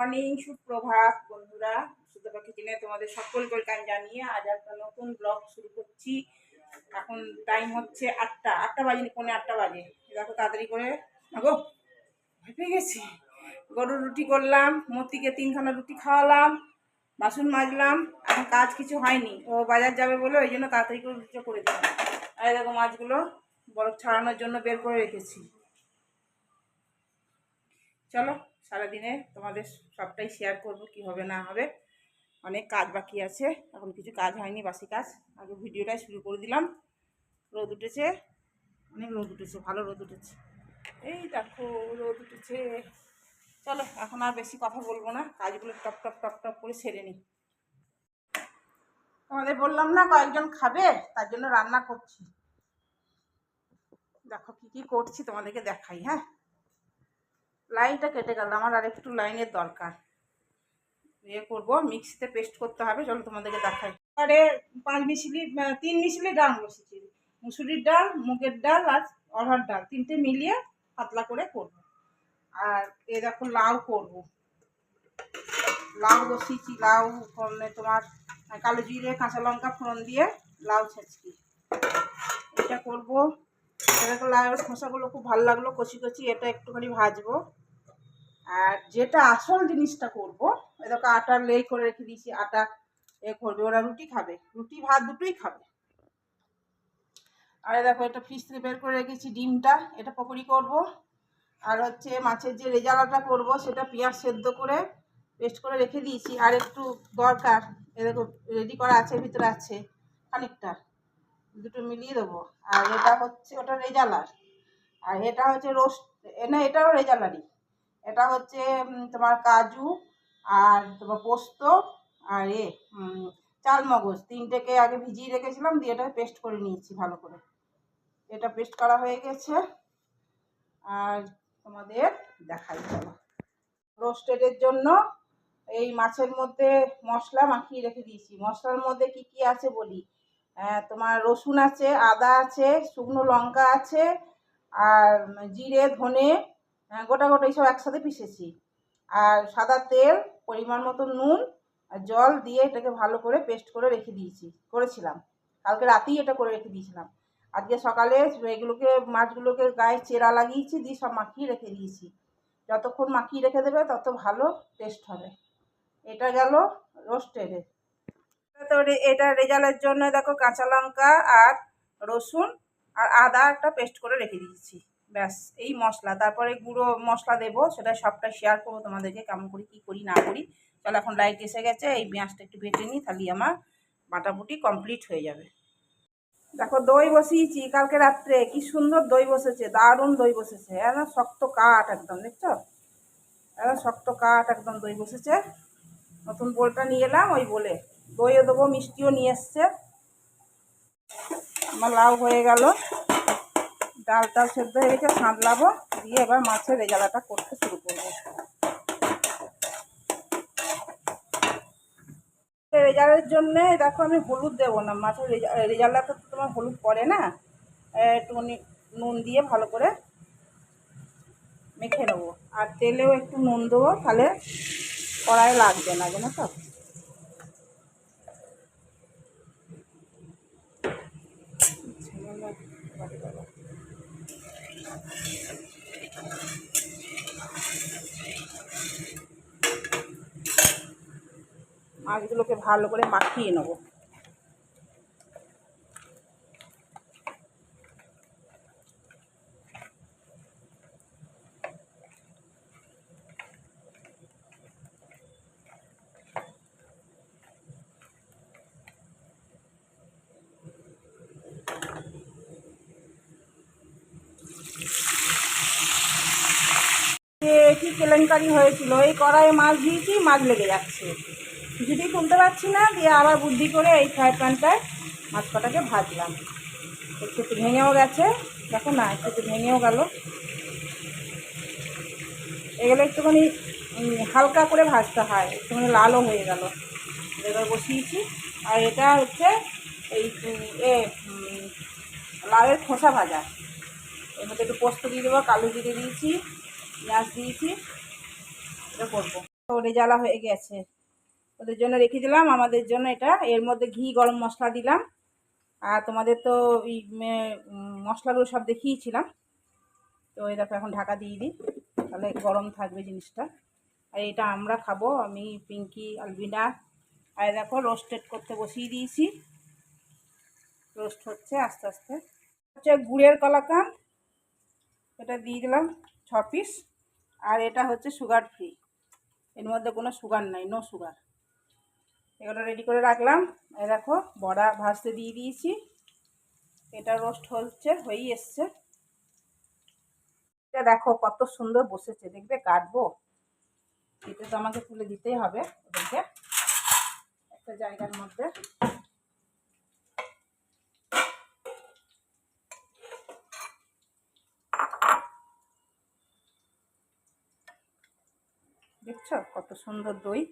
Morning সুপ্রভাত বন্ধুরা। সুতপা কিচেনে তোমাদের সকলকে ওয়েলকাম জানিয়ে আজ একটা নতুন ব্লগ শুরু করছি। এখন টাইম হচ্ছে আটটা আটটা বাজে পৌনে আটটা বাজে। দেখো তাড়াতাড়ি করে। গো ভয় পেয়ে গেছি। গরুর রুটি করলাম, মতিকে তিনখানা রুটি খাওয়ালাম, বাসন মাজলাম। এখন কাজ কিছু হয়নি, ও বাজার যাবে বলে ওই জন্য তাড়াতাড়ি করে রুটিটা করে দিলাম। আর দেখো মাছগুলো বরফ ছাড়ানোর জন্য বের করে রেখেছি। চলো। সারাদিনে তোমাদের সবটাই শেয়ার করব কি হবে, না হবে। অনেক কাজ বাকি আছে। এখন কিছু কাজ হয়নি, বাসি কাজ। আগে ভিডিওটাই শুরু করে দিলাম। রোদ উঠেছে। অনেক রোদ উঠেছে, ভালো রোদ উঠেছে। এই দেখো, রোদ উঠেছে। চলো, এখন আর বেশি কথা বলব না। কাজগুলো টপ টপ টপ টপ করে সেরে নিই। তোমাদের বললাম না কয়েকজন খাবে, তার জন্য রান্না করছি। দেখো কি কি করছি তোমাদেরকে দেখাই হ্যাঁ? লাইনটা কেটে গেল, আমার আর একটু লাইনের দরকার। ইয়ে করব, মিক্সিতে পেস্ট করতে হবে, চলো তোমাদেরকে দেখাই। আরে পাঁচ মিশিলি তিন মিশিলি ডাল বসেছি মুসুরির ডাল, মুগের ডাল আর অরহর ডাল, তিনটে মিলিয়ে পাতলা করে করব। আর এ দেখো লাউ করব। লাউ বসিয়েছি, লাউ তোমার কালো জিরে, কাঁচা লঙ্কা ফোড়ন দিয়ে লাউ ছেঁচকি এটা করব। লাউয়ের খোসাগুলো খুব ভালো লাগল, কচি কচি এটা একটুখানি ভাজবো। আর যেটা আসল জিনিসটা করব দেখো আটার লেই করে রেখে দিয়েছি, আটা এ করবে, ওরা রুটি খাবে, রুটি, ভাত দুটোই খাবে। আর দেখো এটা ফ্রিজ থেকে বের করে রেখেছি ডিমটা, এটা পকোড়ি করব। আর হচ্ছে মাছের যে রেজালাটা করব, সেটা পেঁয়াজ সেদ্ধ করে পেস্ট করে রেখে দিয়েছি। আর একটু দরকার, এ দেখো রেডি করা আছে, ভিতরে আছে, খানিকটা, দুটো মিলিয়ে দেবো। আর এটা হচ্ছে ওটা রেজালার। আর এটা হচ্ছে রোস্ট না, এটাও রেজালারই। এটা হচ্ছে তোমার কাজু আর তোমার পোস্ত আর এ উম, চালমগজ তিনটেকে আগে ভিজিয়ে রেখেছিলাম দিয়ে এটা পেস্ট করে নিয়েছি ভালো করে। এটা পেস্ট করা হয়ে গেছে। আর তোমাদের দেখাই চলো। রোস্টেডের জন্য এই মাছের মধ্যে মশলা মাখিয়ে রেখে দিয়েছি। মশলার মধ্যে কি কি আছে বলি? তোমার রসুন আছে আদা আছে শুকনো লঙ্কা আছে আর জিরে ধনে গোটা গোটা এইসব একসাথে পিষেছি। আর সাদা তেল, পরিমাণ মতো নুন আর জল দিয়ে এটাকে ভালো করে পেস্ট করে রেখে দিয়েছি, করেছিলাম। কালকে রাতেই এটা করে রেখে দিয়েছিলাম। আজকে সকালে এগুলোকে, মাছগুলোকে গায়ে চেরা লাগিয়েছি, দিয়ে সব মাখিয়ে রেখে দিয়েছি। যতক্ষণ মাখিয়ে রেখে দেবে, তত ভালো টেস্ট হবে। এটা গেল রোস্টেডের তো এটা রেজালের জন্য দেখো কাঁচা লঙ্কা আর রসুন আর আদা একটা পেস্ট করে রেখে দিয়েছি। ব্যাস, এই মশলা। তারপরে গুঁড়ো মশলা দেবো, সেটা সবটা শেয়ার করব তোমাদেরকে, কেমন করি, কী করি, না করি। চলো, এখন লাইট এসে গেছে, এই পেঁয়াজটা একটু বেটে নিই, তাহলে আমার বাটাবুটি কমপ্লিট হয়ে যাবে। দেখো, দই বসিয়েছি কালকে রাত্রে, কি সুন্দর দই বসেছে, দারুণ দই বসেছে একদম শক্ত কাঠ একদম, দেখছ? একদম শক্ত কাঠ একদম দই বসেছে। নতুন বোলটা নিয়ে এলাম, ওই বলে। দইও দেবো, মিষ্টিও নিয়ে এসছে। আমার লাউ হয়ে গেল। ডালটা সেদ্ধ হয়ে গেছে সাঁতলাবো দিয়ে এবার মাছের রেজালাটা করতে শুরু করব। রেজালের জন্য, দেখো আমি হলুদ দেবো না, মাছের রেজা রেজালাতে তো তোমার হলুদ পড়ে না? একটুখানি নুন দিয়ে ভালো করে মেখে নেব। আর তেলেও একটু নুন দেবো, তাহলে কড়াই লাগবে না, জানো তো? মাছগুলোকে ভালো করে মাখিয়ে নেব। কেলেঙ্কারি হয়েছিল? এই কড়াইয়ে মাছ দিয়েছি মাছ লেগে যাচ্ছে। কিছুতেই তুলতে পারছি না, দিয়ে আবার বুদ্ধি করে এই ফ্রাই প্যানটায় মাছ কটাকে ভাজলাম। একটু একটু ভেঙেও গেছে, দেখো না, একটু ভেঙেও গেল। এগুলো একটুখানি হালকা করে ভাজতে হয়, একটুখানি লালও হয়ে গেল। এবার বসিয়েছি, আর এটা হচ্ছে এই এ লাউয়ের খোসা ভাজা। এর মধ্যে একটু পোস্ত দিয়ে দেবো, কালো জিরে দিয়েছি, পেঁয়াজ দিয়েছি, এটা করব। ওরে জ্বালা হয়ে গেছে। ওদের জন্য রেখে দিলাম। আমাদের জন্য এটা, এর মধ্যে ঘি, গরম মশলা দিলাম। আর তোমাদের তো ওই মশলাগুলো সব দেখিয়েছিলাম। তো এই দেখো, এখন ঢাকা দিয়ে দিই। তাহলে গরম থাকবে জিনিসটা। আর এটা আমরা খাব, আমি, পিঙ্কি, আলবিনা। আর দেখো, রোস্টেড করতে বসিয়ে দিয়েছি। রোস্ট হচ্ছে আস্তে আস্তে। হচ্ছে গুড়ের কলাকান। এটা দিয়ে দিলাম ছ পিস। আর এটা হচ্ছে সুগার ফ্রি। এর মধ্যে কোনো সুগার নাই নো সুগার এগুলো রেডি করে রাখলাম। এ দেখো, বড়া ভাজতে দিয়ে দিয়েছি। এটা রোস্ট হচ্ছে, হয়েই এসছে। এটা দেখো, কত সুন্দর বসেছে। দেখবে কাটবো? এটা তো আমাকে তুলে দিতেই হবে ওদেরকে। একটা জায়গার মধ্যে। দেখছ কত সুন্দর দই?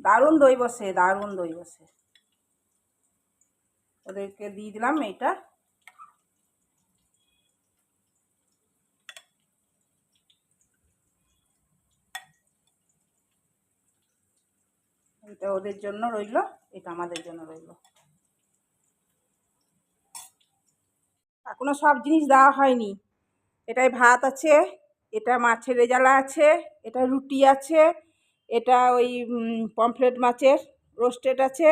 দারুণ দই বসে, দারুণ দই বসে। ওদেরকে দিয়ে দিলাম এইটা। এটা ওদের জন্য রইল, এটা আমাদের জন্য রইল। এখনও সব জিনিস দেওয়া হয়নি। এটায় ভাত আছে, এটা মাছের রেজালা আছে, এটা রুটি আছে এটা ওই পমফ্লেট মাছের রোস্টেড আছে,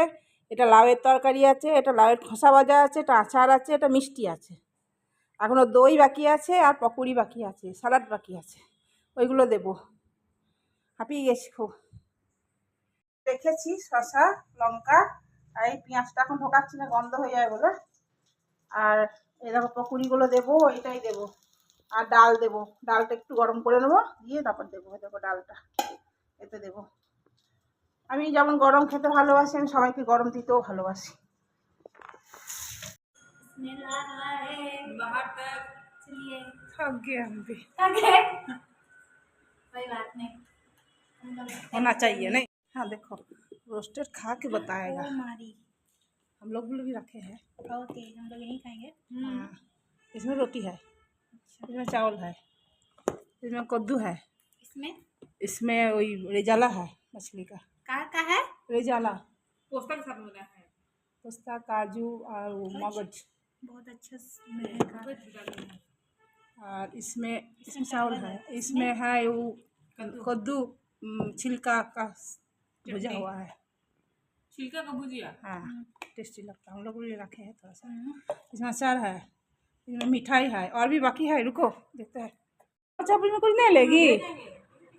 এটা লাউয়ের তরকারি আছে, এটা লাউয়ের খোসা ভাজা আছে, এটা আচার আছে, এটা মিষ্টি আছে। এখনও দই বাকি আছে আর পকোড়ি বাকি আছে স্যালাড বাকি আছে, ওইগুলো দেবো। হাঁপিয়ে গেছি খুব। রেখেছি শশা লঙ্কা আর এই পেঁয়াজটা এখন ঢোকাচ্ছি না, গন্ধ হয়ে যায় বলে। আর এই দেখো পকুড়িগুলো দেবো এটাই দেবো। আর ডাল দেবো, ডালটা একটু গরম করে নেব, দিয়ে তারপর দেবো দেখো ডালটা। এতে দেবো আমি যেমন গরম খেতে ভালোবাসি আমি সবাইকে গরম দিতেও ভালোবাসি बाहर तक चलिए थक गए हम भी ओके कोई बात नहीं हम लोग होना चाहिए नहीं हाँ देखो रोस्टेड खा के बताएगा ओ मारी हम लोग भी रखे हैं ओके हम लोग यहीं खाएंगे हाँ इसमें रोटी है इसमें चावल है इसमें कद्दू है इसमें इसमें वही रेजाला है मछली का। का का है? रेजाला। पोस्ता के साथ मिला है। पिस्ता काजू और वो मगज। बहुत अच्छा और इसमें इसमें चावल है। इसमें है वो कद्दू। छिलका का भुजा हुआ है। छिलका का भुजिया? हाँ टेस्टी लगता है। हम लोग भी रखे हैं थोड़ा सा। हम्म, इसमें अचार है। इसमें मिठाई है। और भी बाकी है। रुको देखते हैं। अच्छा कुछ नहीं लेगी।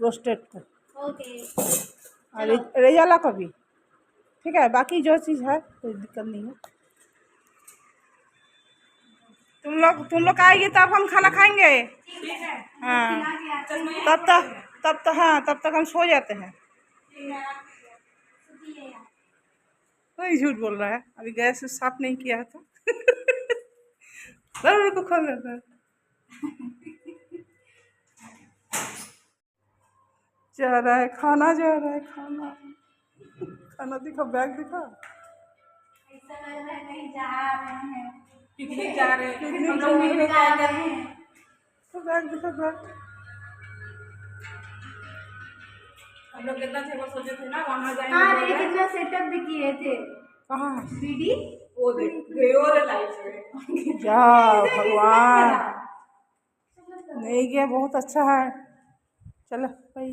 रोस्टेड को। ओके और रे- रेजाला का भी। ठीक है बाकी जो चीज़ है कोई दिक्कत नहीं है। तुम लोग तुम लोग आएगी तब हम खाना खाएँगे। ठीक है। तब तक तब तक हाँ तब तक हम सो जाते हैं। कोई झूठ बोल रहा है। अभी गैस साफ़ नहीं किया है तो। ज़रूर को खोल देता है। जा रहा है खाना जा रहा है खाना। खाना दिखा बैग दिखा। ऐसा लग रहा है कहीं जा रहे हैं। पिकनिक जा रहे हैं? हम जा लोग रहे मिलने जा रहे हैं। तो बैग दिखा बैग। हम लोग कितना थे वो सोचे थे ना वहाँ हाँ जाएँगे कितना सेटअप भी किए थे। कहाँ बीडी? वो देख और लाइट जा भगवान। नहीं गया बहुत अच्छा है। चलो भाई।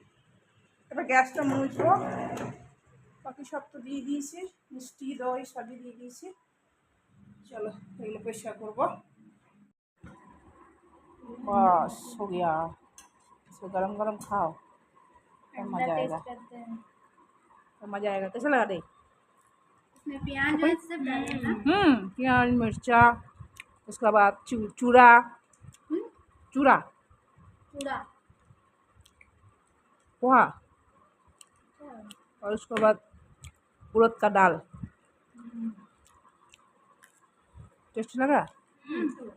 এবার গ্যাসটা মুছবো বাকি সব তো দিয়ে দিয়েছি মিষ্টি দই সবই দিয়ে দিয়েছি চলো এগুলো পরিষ্কার করবো बस हो गया इसको गरम गरम खाओ तो मज़ा आएगा टेस्ट करते हैं तो मज़ा आएगा कैसा लगा रे इसमें प्याज व्याज सब डाले ना हम्म प्याज मिर्चा उसके बाद चू चूड़ा हम्म, चूड़ा पूरा पोहा और उसके बाद उड़द का दाल। टेस्ट लग रहा? हम्म।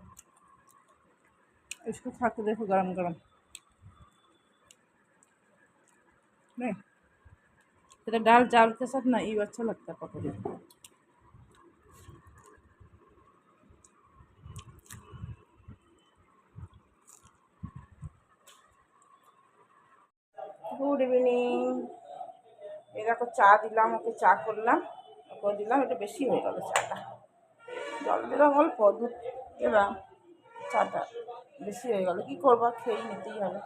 इसको खा के देखो गरम गरम। नहीं। तो दाल चावल के साथ ना ये अच्छा लगता है पकौड़े। गुड इवनिंग এই দেখো চা দিলাম, ওকে চা করলাম ওকে দিলাম এটা বেশি হয়ে গেল চাটা। জল দিলাম অল্প, দুধ দিলাম, চাটা বেশি হয়ে গেল। কী করব খেয়েই নিতেই হবে।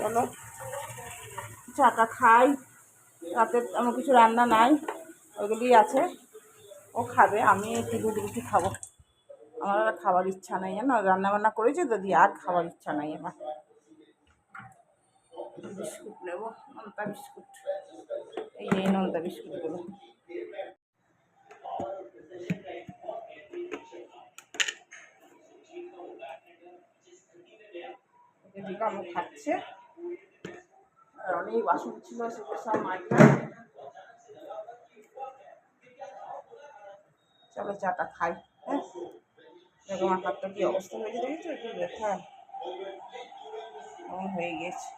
চলো, চাটা খাই, রাতে আমার কিছু রান্না নাই ওইগুলি আছে। ও খাবে, আমি একটু দুধ রুটি খাব। আমার আর খাবার ইচ্ছা নাই, জানো? রান্না বান্না করেছে তো দিয়ে আর খাবার ইচ্ছা নাই আমার। বিস্কুট নেব, নলতা বিস্কুট। এই এই নলতা বিস্কুটগুলো। খাচ্ছে আর অনেক বাসন ছিল, সেগুলো সব মাজলাম চলো চাটা খাই হ্যাঁ? আমার হাতটা কি অবস্থা হয়েছে দেখেছ একটু ব্যথা। হয়ে গেছে।